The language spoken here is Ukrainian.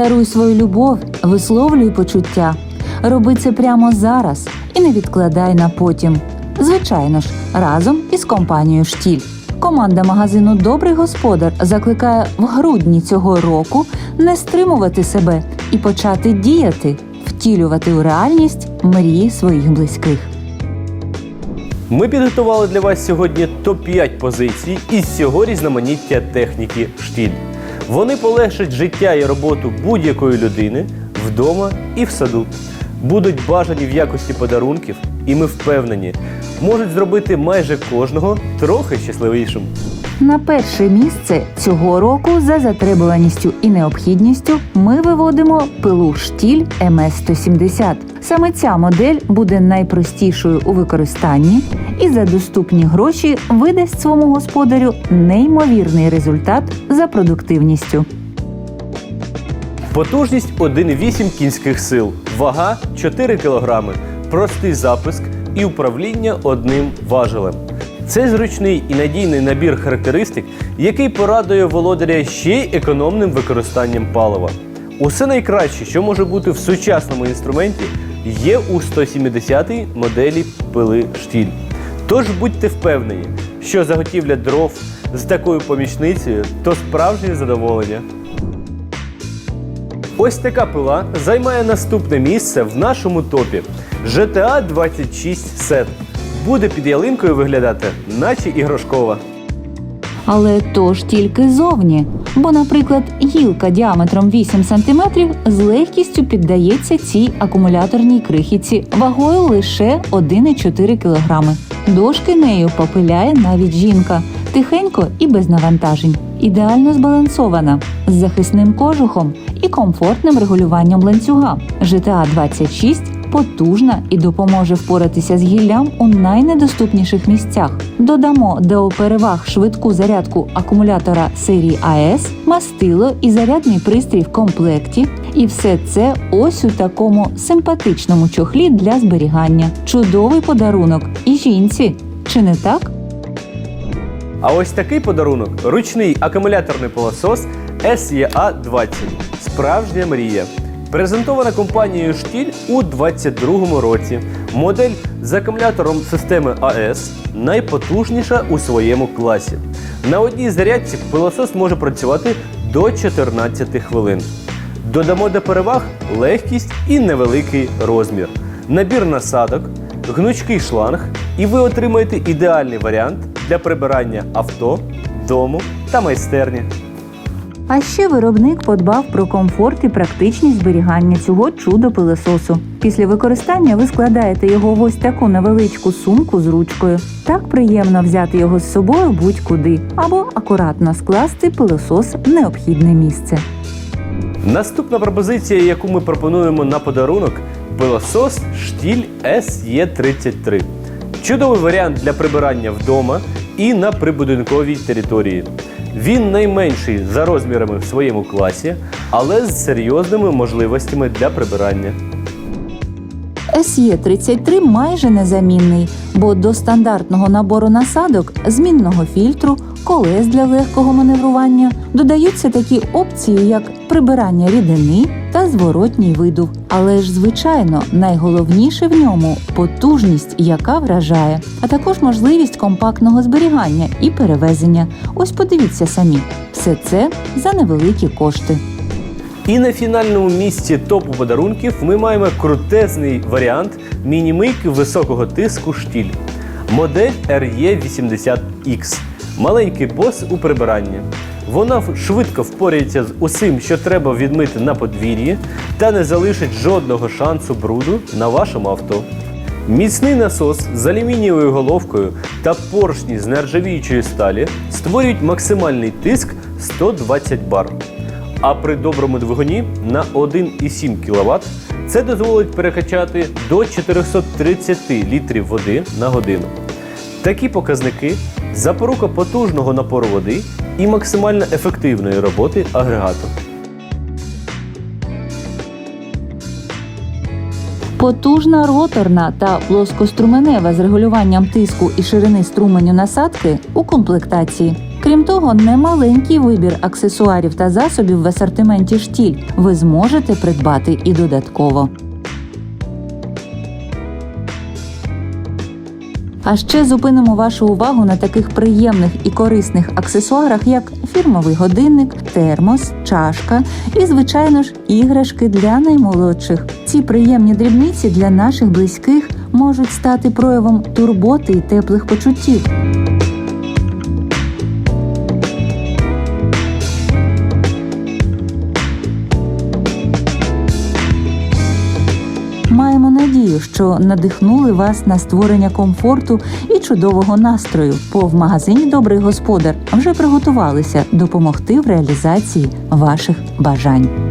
Даруй свою любов, висловлюй почуття. Роби це прямо зараз і не відкладай на потім. Звичайно ж, разом із компанією Штіль. Команда магазину Добрий господар закликає в грудні цього року не стримувати себе і почати діяти, втілювати у реальність мрії своїх близьких. Ми підготували для вас сьогодні топ-5 позицій із цього різноманіття техніки штіль. Вони полегшать життя і роботу будь-якої людини вдома і в саду. Будуть бажані в якості подарунків, і ми впевнені, можуть зробити майже кожного трохи щасливішим. На перше місце цього року за затребуваністю і необхідністю ми виводимо пилу штіль МС-170. Саме ця модель буде найпростішою у використанні і за доступні гроші видасть своєму господарю неймовірний результат за продуктивністю. Потужність 1,8 кінських сил, вага 4 кг, простий запуск і управління одним важелем. Це зручний і надійний набір характеристик, який порадує володаря ще й економним використанням палива. Усе найкраще, що може бути в сучасному інструменті, є у 170-й моделі пили штіль. Тож будьте впевнені, що заготівля дров з такою помічницею то справжнє задоволення. Ось така пила займає наступне місце в нашому топі. GTA 26 Set. Буде під ялинкою виглядати, наче іграшкова. Але то ж тільки зовні. Бо, наприклад, гілка діаметром 8 см з легкістю піддається цій акумуляторній крихітці вагою лише 1,4 кг. Дошки нею попиляє навіть жінка, тихенько і без навантажень. Ідеально збалансована з захисним кожухом і комфортним регулюванням ланцюга. GTA 26 потужна і допоможе впоратися з гіллям у найнедоступніших місцях. Додамо до переваг швидку зарядку акумулятора серії АЕС, мастило і зарядний пристрій в комплекті. І все це ось у такому симпатичному чохлі для зберігання. Чудовий подарунок і жінці. Чи не так? А ось такий подарунок ручний акумуляторний пилосос SEA 20. Справжня мрія. Презентована компанією Штіль у 2022 році. Модель з акумулятором системи АЕС найпотужніша у своєму класі. На одній зарядці пилосос може працювати до 14 хвилин. Додамо до переваг легкість і невеликий розмір, набір насадок, гнучкий шланг, і ви отримаєте ідеальний варіант для прибирання авто, дому та майстерні. А ще виробник подбав про комфорт і практичність зберігання цього чудо пилососу. Після використання ви складаєте його в ось таку невеличку сумку з ручкою. Так приємно взяти його з собою будь-куди або акуратно скласти пилосос в необхідне місце. Наступна пропозиція, яку ми пропонуємо на подарунок пилосос штіль SE33. Чудовий варіант для прибирання вдома і на прибудинковій території. Він найменший за розмірами в своєму класі, але з серйозними можливостями для прибирання. SE33 майже незамінний, бо до стандартного набору насадок, змінного фільтру, колес для легкого маневрування додаються такі опції, як прибирання рідини та зворотній видув. Але ж, звичайно, найголовніше в ньому потужність, яка вражає, а також можливість компактного зберігання і перевезення. Ось подивіться самі, все це за невеликі кошти. І на фінальному місці топу подарунків ми маємо крутезний варіант міні-мийки високого тиску штіль. Модель RE80X. Маленький бос у прибиранні. Вона швидко впорається з усім, що треба відмити на подвір'ї, та не залишить жодного шансу бруду на вашому авто. Міцний насос з алюмінієвою головкою та поршні з нержавіючої сталі створюють максимальний тиск 120 бар. А при доброму двигуні на 1,7 кВт це дозволить перекачати до 430 літрів води на годину. Такі показники запорука потужного напору води і максимально ефективної роботи агрегату. Потужна роторна та плоскоструменева з регулюванням тиску і ширини струменю насадки у комплектації. Крім того, немаленький вибір аксесуарів та засобів в асортименті штіль ви зможете придбати і додатково. А ще зупинимо вашу увагу на таких приємних і корисних аксесуарах, як фірмовий годинник, термос, чашка і, звичайно ж, іграшки для наймолодших. Ці приємні дрібниці для наших близьких можуть стати проявом турботи і теплих почуттів. Маємо надію, що надихнули вас на створення комфорту і чудового настрою. Бо в магазині Добрий господар вже приготувалися допомогти в реалізації ваших бажань.